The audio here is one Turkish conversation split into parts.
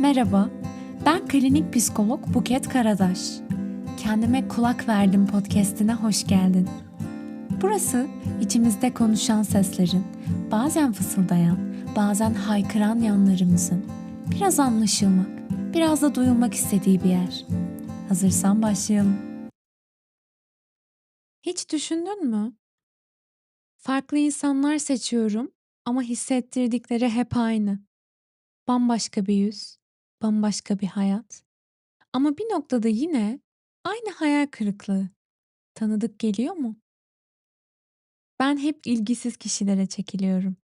Merhaba, ben klinik psikolog Buket Karadaş. Kendime kulak verdim podcast'ine hoş geldin. Burası içimizde konuşan seslerin, bazen fısıldayan, bazen haykıran yanlarımızın biraz anlaşılmak, biraz da duyulmak istediği bir yer. Hazırsan başlayalım. Hiç düşündün mü? Farklı insanlar seçiyorum ama hissettirdikleri hep aynı. Bambaşka bir yüz, bambaşka bir hayat. Ama bir noktada yine aynı hayal kırıklığı. Tanıdık geliyor mu? Ben hep ilgisiz kişilere çekiliyorum.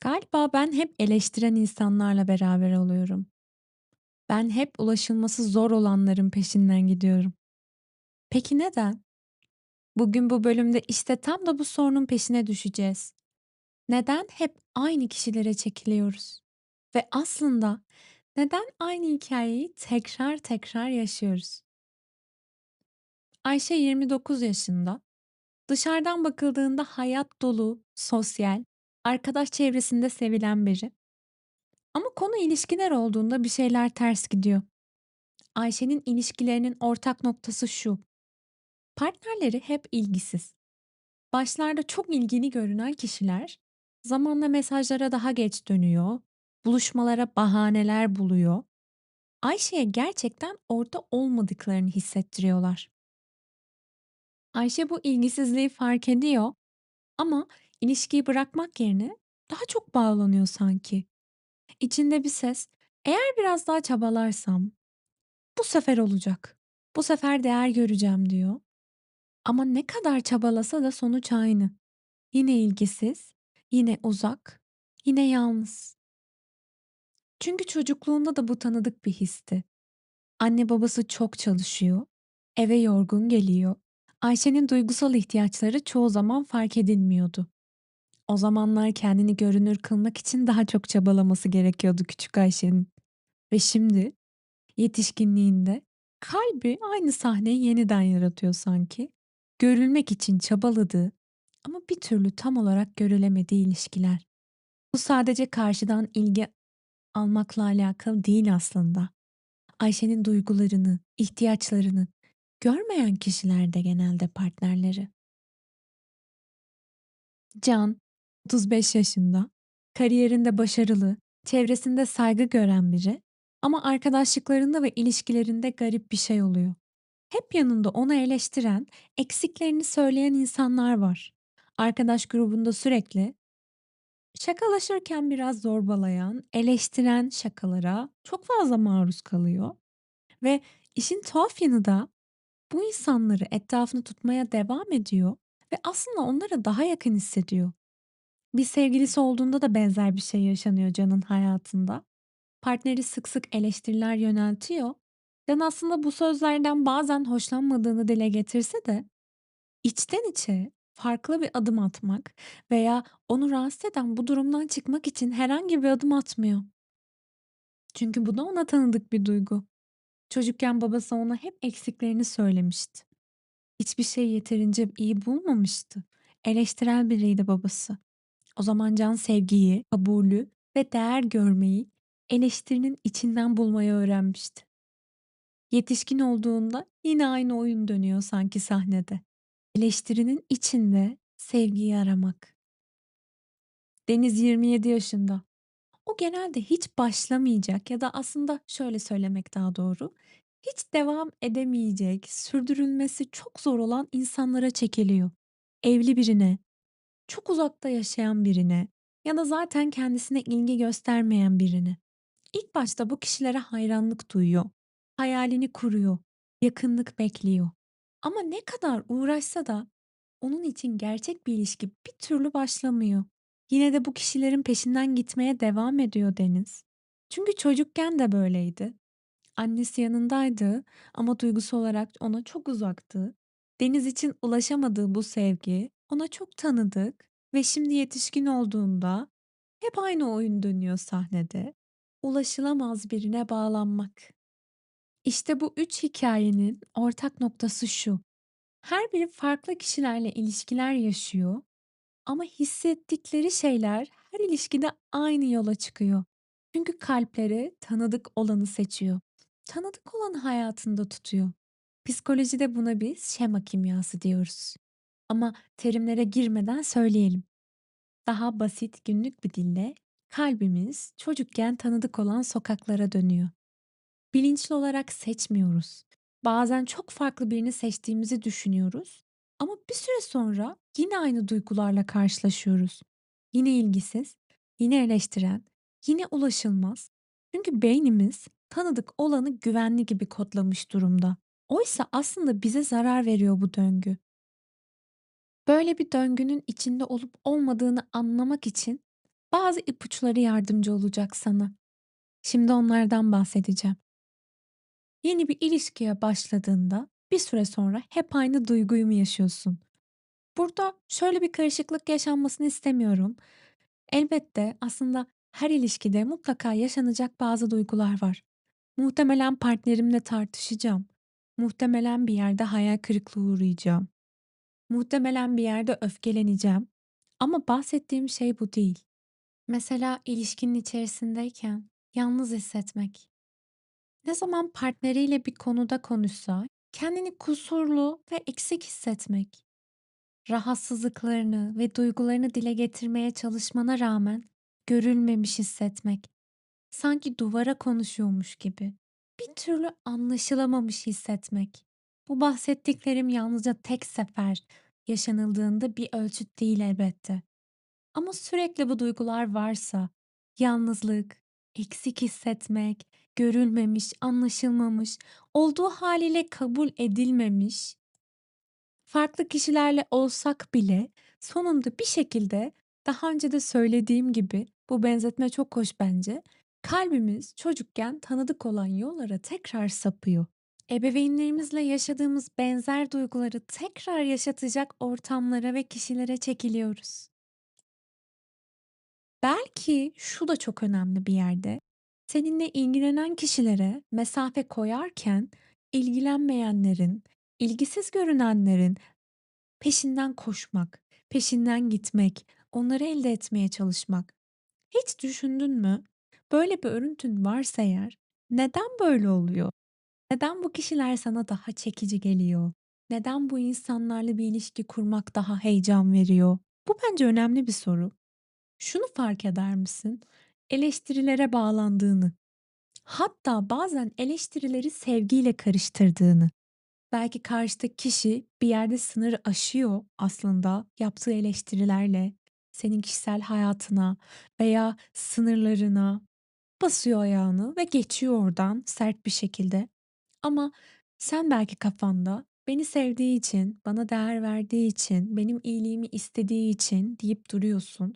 Galiba ben hep eleştiren insanlarla beraber oluyorum. Ben hep ulaşılması zor olanların peşinden gidiyorum. Peki neden? Bugün bu bölümde işte tam da bu sorunun peşine düşeceğiz. Neden hep aynı kişilere çekiliyoruz? Ve aslında neden aynı hikayeyi tekrar tekrar yaşıyoruz? Ayşe 29 yaşında. Dışarıdan bakıldığında hayat dolu, sosyal, arkadaş çevresinde sevilen biri. Ama konu ilişkiler olduğunda bir şeyler ters gidiyor. Ayşe'nin ilişkilerinin ortak noktası şu. Partnerleri hep ilgisiz. Başlarda çok ilgili görünen kişiler zamanla mesajlara daha geç dönüyor, buluşmalara bahaneler buluyor. Ayşe'ye gerçekten orada olmadıklarını hissettiriyorlar. Ayşe bu ilgisizliği fark ediyor ama ilişkiyi bırakmak yerine daha çok bağlanıyor sanki. İçinde bir ses, eğer biraz daha çabalarsam bu sefer olacak. Bu sefer değer göreceğim diyor. Ama ne kadar çabalasa da sonuç aynı. Yine ilgisiz, yine uzak, yine yalnız. Çünkü çocukluğunda da bu tanıdık bir histi. Anne babası çok çalışıyor, eve yorgun geliyor. Ayşe'nin duygusal ihtiyaçları çoğu zaman fark edilmiyordu. O zamanlar kendini görünür kılmak için daha çok çabalaması gerekiyordu küçük Ayşe'nin. Ve şimdi yetişkinliğinde kalbi aynı sahneyi yeniden yaratıyor sanki. Görülmek için çabaladığı ama bir türlü tam olarak görülemediği ilişkiler. Bu sadece karşıdan ilgi almakla alakalı değil aslında. Ayşe'nin duygularını, ihtiyaçlarını görmeyen kişiler de genelde partnerleri. Can, 35 yaşında, kariyerinde başarılı, çevresinde saygı gören biri ama arkadaşlıklarında ve ilişkilerinde garip bir şey oluyor. Hep yanında onu eleştiren, eksiklerini söyleyen insanlar var. Arkadaş grubunda sürekli şakalaşırken biraz zorbalayan, eleştiren şakalara çok fazla maruz kalıyor ve işin tuhaf yanı da bu insanları etrafını tutmaya devam ediyor ve aslında onlara daha yakın hissediyor. Bir sevgilisi olduğunda da benzer bir şey yaşanıyor Can'ın hayatında. Partneri sık sık eleştiriler yöneltiyor. Can aslında bu sözlerden bazen hoşlanmadığını dile getirse de içten içe farklı bir adım atmak veya onu rahatsız eden bu durumdan çıkmak için herhangi bir adım atmıyor. Çünkü bu da ona tanıdık bir duygu. Çocukken babası ona hep eksiklerini söylemişti. Hiçbir şeyi yeterince iyi bulmamıştı. Eleştirel biriydi babası. O zaman Can sevgiyi, kabulü ve değer görmeyi eleştirinin içinden bulmayı öğrenmişti. Yetişkin olduğunda yine aynı oyun dönüyor sanki sahnede. Eleştirinin içinde sevgiyi aramak. Deniz 27 yaşında. O genelde hiç başlamayacak ya da aslında şöyle söylemek daha doğru. Hiç devam edemeyecek, sürdürülmesi çok zor olan insanlara çekiliyor. Evli birine, çok uzakta yaşayan birine ya da zaten kendisine ilgi göstermeyen birine. İlk başta bu kişilere hayranlık duyuyor. Hayalini kuruyor. Yakınlık bekliyor. Ama ne kadar uğraşsa da onun için gerçek bir ilişki bir türlü başlamıyor. Yine de bu kişilerin peşinden gitmeye devam ediyor Deniz. Çünkü çocukken de böyleydi. Annesi yanındaydı ama duygusal olarak ona çok uzaktı. Deniz için ulaşamadığı bu sevgi ona çok tanıdık ve şimdi yetişkin olduğunda hep aynı oyun dönüyor sahnede. Ulaşılamaz birine bağlanmak. İşte bu üç hikayenin ortak noktası şu. Her biri farklı kişilerle ilişkiler yaşıyor ama hissettikleri şeyler her ilişkide aynı yola çıkıyor. Çünkü kalpleri tanıdık olanı seçiyor. Tanıdık olanı hayatında tutuyor. Psikolojide buna biz şema kimyası diyoruz. Ama terimlere girmeden söyleyelim. Daha basit günlük bir dille kalbimiz çocukken tanıdık olan sokaklara dönüyor. Bilinçli olarak seçmiyoruz. Bazen çok farklı birini seçtiğimizi düşünüyoruz ama bir süre sonra yine aynı duygularla karşılaşıyoruz. Yine ilgisiz, yine eleştiren, yine ulaşılmaz. Çünkü beynimiz tanıdık olanı güvenli gibi kodlamış durumda. Oysa aslında bize zarar veriyor bu döngü. Böyle bir döngünün içinde olup olmadığını anlamak için bazı ipuçları yardımcı olacak sana. Şimdi onlardan bahsedeceğim. Yeni bir ilişkiye başladığında bir süre sonra hep aynı duyguyu mu yaşıyorsun? Burada şöyle bir karışıklık yaşanmasını istemiyorum. Elbette aslında her ilişkide mutlaka yaşanacak bazı duygular var. Muhtemelen partnerimle tartışacağım. Muhtemelen bir yerde hayal kırıklığı uğrayacağım. Muhtemelen bir yerde öfkeleneceğim. Ama bahsettiğim şey bu değil. Mesela ilişkinin içerisindeyken yalnız hissetmek. Ne zaman partneriyle bir konuda konuşsa kendini kusurlu ve eksik hissetmek. Rahatsızlıklarını ve duygularını dile getirmeye çalışmana rağmen görülmemiş hissetmek. Sanki duvara konuşuyormuş gibi. Bir türlü anlaşılamamış hissetmek. Bu bahsettiklerim yalnızca tek sefer yaşanıldığında bir ölçüt değil elbette. Ama sürekli bu duygular varsa, yalnızlık, eksik hissetmek, görülmemiş, anlaşılmamış, olduğu haliyle kabul edilmemiş, farklı kişilerle olsak bile sonunda bir şekilde daha önce de söylediğim gibi bu benzetme çok hoş bence. Kalbimiz çocukken tanıdık olan yollara tekrar sapıyor. Ebeveynlerimizle yaşadığımız benzer duyguları tekrar yaşatacak ortamlara ve kişilere çekiliyoruz. Belki şu da çok önemli bir yerde. Seninle ilgilenen kişilere mesafe koyarken ilgilenmeyenlerin, ilgisiz görünenlerin peşinden koşmak, peşinden gitmek, onları elde etmeye çalışmak. Hiç düşündün mü? Böyle bir örüntün varsa eğer neden böyle oluyor? Neden bu kişiler sana daha çekici geliyor? Neden bu insanlarla bir ilişki kurmak daha heyecan veriyor? Bu bence önemli bir soru. Şunu fark eder misin? Eleştirilere bağlandığını, hatta bazen eleştirileri sevgiyle karıştırdığını. Belki karşıdaki kişi bir yerde sınırı aşıyor aslında yaptığı eleştirilerle senin kişisel hayatına veya sınırlarına basıyor ayağını ve geçiyor oradan sert bir şekilde. Ama sen belki kafanda beni sevdiği için, bana değer verdiği için, benim iyiliğimi istediği için deyip duruyorsun.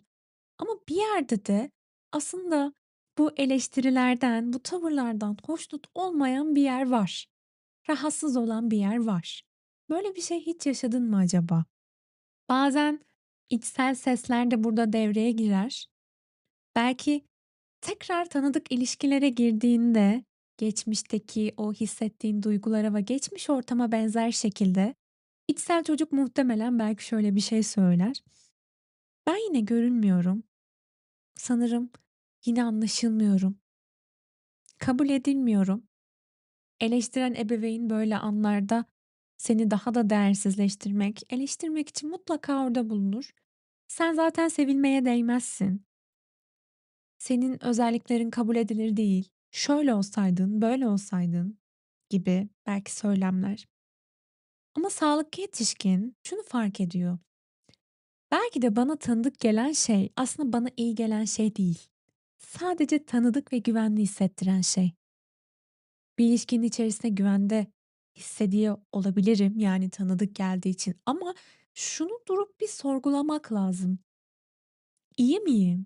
Ama bir yerde de aslında bu eleştirilerden, bu tavırlardan hoşnut olmayan bir yer var. Rahatsız olan bir yer var. Böyle bir şey hiç yaşadın mı acaba? Bazen içsel sesler de burada devreye girer. Belki tekrar tanıdık ilişkilere girdiğinde geçmişteki o hissettiğin duygulara ve geçmiş ortama benzer şekilde içsel çocuk muhtemelen belki şöyle bir şey söyler. Ben yine görünmüyorum. Sanırım yine anlaşılmıyorum. Kabul edilmiyorum. Eleştiren ebeveyn böyle anlarda seni daha da değersizleştirmek, eleştirmek için mutlaka orada bulunur. Sen zaten sevilmeye değmezsin. Senin özelliklerin kabul edilir değil. Şöyle olsaydın, böyle olsaydın gibi belki söylemler. Ama sağlıklı yetişkin şunu fark ediyor. Belki de bana tanıdık gelen şey aslında bana iyi gelen şey değil. Sadece tanıdık ve güvenli hissettiren şey. Bir ilişkinin içerisinde güvende hissediyor olabilirim yani tanıdık geldiği için ama şunu durup bir sorgulamak lazım. İyi miyim?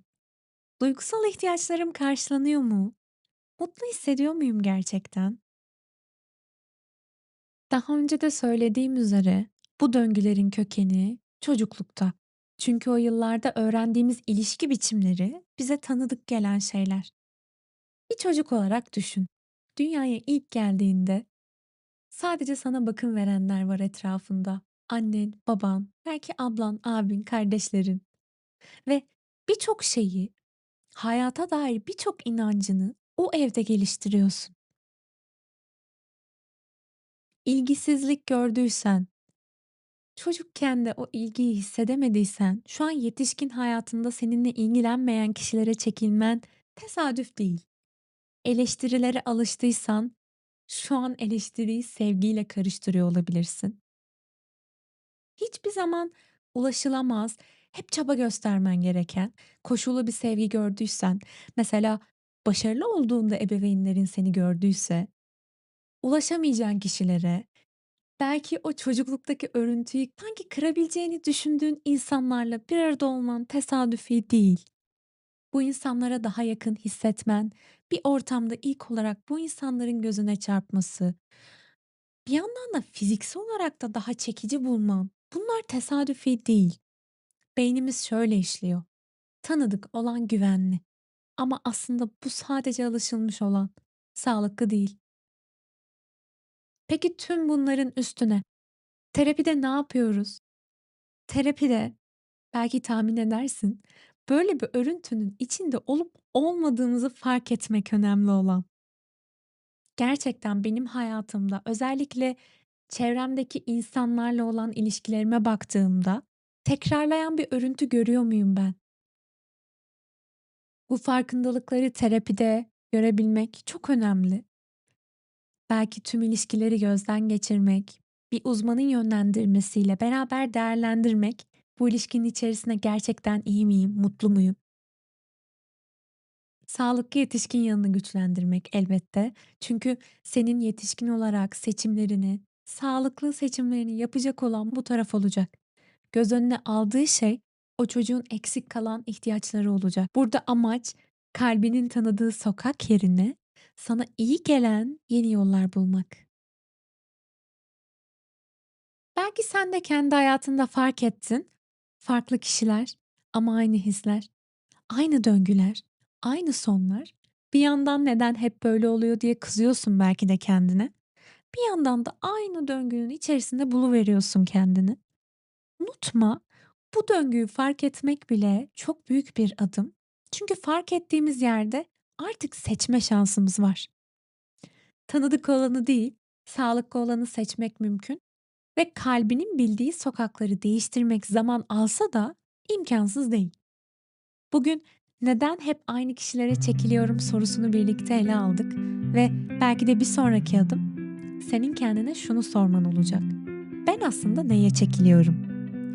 Duygusal ihtiyaçlarım karşılanıyor mu? Mutlu hissediyor muyum gerçekten? Daha önce de söylediğim üzere bu döngülerin kökeni çocuklukta. Çünkü o yıllarda öğrendiğimiz ilişki biçimleri bize tanıdık gelen şeyler. Bir çocuk olarak düşün. Dünyaya ilk geldiğinde sadece sana bakım verenler var etrafında. Annen, baban, belki ablan, abin, kardeşlerin. Ve birçok şeyi hayata dair birçok inancını o evde geliştiriyorsun. İlgisizlik gördüysen, çocukken de o ilgiyi hissedemediysen, şu an yetişkin hayatında seninle ilgilenmeyen kişilere çekilmen tesadüf değil. Eleştirilere alıştıysan, şu an eleştiriyi sevgiyle karıştırıyor olabilirsin. Hiçbir zaman ulaşılamaz, hep çaba göstermen gereken, koşullu bir sevgi gördüysen, mesela başarılı olduğunda ebeveynlerin seni gördüyse, ulaşamayacağın kişilere, belki o çocukluktaki örüntüyü sanki kırabileceğini düşündüğün insanlarla bir arada olman tesadüfi değil. Bu insanlara daha yakın hissetmen, bir ortamda ilk olarak bu insanların gözüne çarpması, bir yandan da fiziksel olarak da daha çekici bulman, bunlar tesadüfi değil. Beynimiz şöyle işliyor. Tanıdık olan güvenli. Ama aslında bu sadece alışılmış olan. Sağlıklı değil. Peki tüm bunların üstüne terapide ne yapıyoruz? Terapide belki tahmin edersin, böyle bir örüntünün içinde olup olmadığımızı fark etmek önemli olan. Gerçekten benim hayatımda özellikle çevremdeki insanlarla olan ilişkilerime baktığımda tekrarlayan bir örüntü görüyor muyum ben? Bu farkındalıkları terapide görebilmek çok önemli. Belki tüm ilişkileri gözden geçirmek, bir uzmanın yönlendirmesiyle beraber değerlendirmek, bu ilişkinin içerisinde gerçekten iyi miyim, mutlu muyum? Sağlıklı yetişkin yanını güçlendirmek elbette. Çünkü senin yetişkin olarak seçimlerini, sağlıklı seçimlerini yapacak olan bu taraf olacak. Göz önüne aldığı şey o çocuğun eksik kalan ihtiyaçları olacak. Burada amaç kalbinin tanıdığı sokak yerine sana iyi gelen yeni yollar bulmak. Belki sen de kendi hayatında fark ettin. Farklı kişiler ama aynı hisler, aynı döngüler, aynı sonlar. Bir yandan neden hep böyle oluyor diye kızıyorsun belki de kendine. Bir yandan da aynı döngünün içerisinde buluveriyorsun kendini. Unutma, bu döngüyü fark etmek bile çok büyük bir adım. Çünkü fark ettiğimiz yerde artık seçme şansımız var. Tanıdık olanı değil, sağlıklı olanı seçmek mümkün ve kalbinin bildiği sokakları değiştirmek zaman alsa da imkansız değil. Bugün neden hep aynı kişilere çekiliyorum sorusunu birlikte ele aldık ve belki de bir sonraki adım senin kendine şunu sorman olacak. Ben aslında neye çekiliyorum?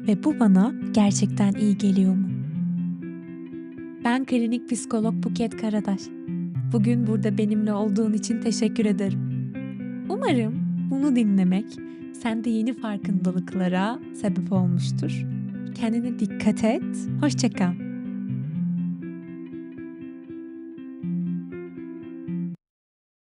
Ve bu bana gerçekten iyi geliyor mu? Ben klinik psikolog Buket Karadaş. Bugün burada benimle olduğun için teşekkür ederim. Umarım bunu dinlemek sende yeni farkındalıklara sebep olmuştur. Kendine dikkat et. Hoşça kal.